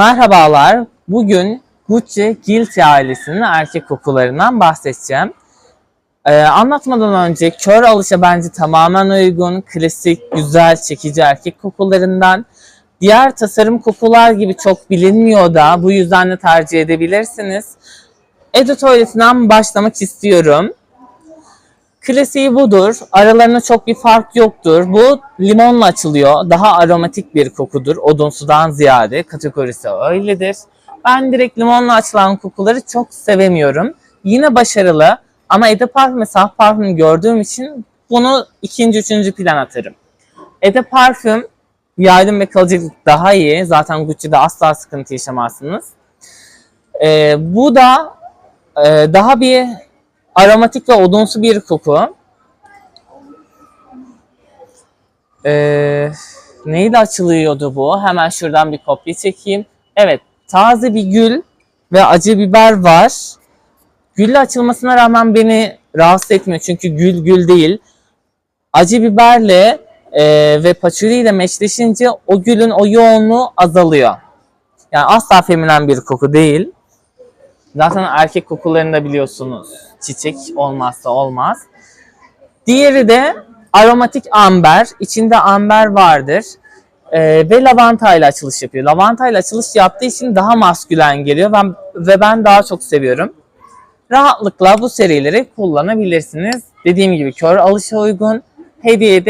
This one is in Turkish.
Merhabalar. Bugün Gucci Guilty ailesinin erkek kokularından bahsedeceğim. Ee, anlatmadan önce kör alışa bence tamamen uygun, klasik, güzel, çekici erkek kokularından. Diğer tasarım kokular gibi çok bilinmiyor da bu yüzden de tercih edebilirsiniz. Edo tuvaletinden başlamak istiyorum. Klasiği budur. Aralarında çok bir fark yoktur. Bu limonla açılıyor. Daha aromatik bir kokudur. Odunsudan ziyade kategorisi öyledir. Ben direkt limonla açılan kokuları çok sevemiyorum. Yine başarılı ama Ede Parfüm ve Saf Parfüm gördüğüm için bunu ikinci, üçüncü plan atarım. Ede Parfüm yaygın ve kalıcılık daha iyi. Zaten Gucci'de asla sıkıntı yaşamazsınız. Ee, bu da e, daha bir aromatik ve odunsu bir koku. Ee, neyle açılıyordu bu? Hemen şuradan bir kopya çekeyim. Evet, taze bir gül ve acı biber var. Gülle açılmasına rağmen beni rahatsız etmiyor çünkü gül gül değil. Acı biberle e, ve patchouli ile meşleşince o gülün o yoğunluğu azalıyor. Yani asla feminen bir koku değil. Zaten erkek kokularını da biliyorsunuz. Çiçek olmazsa olmaz. Diğeri de aromatik amber. İçinde amber vardır. Ee, ve lavanta ile açılış yapıyor. Lavanta ile açılış yaptığı için daha maskülen geliyor. Ben, ve ben daha çok seviyorum. Rahatlıkla bu serileri kullanabilirsiniz. Dediğim gibi kör alışa uygun. Hediyede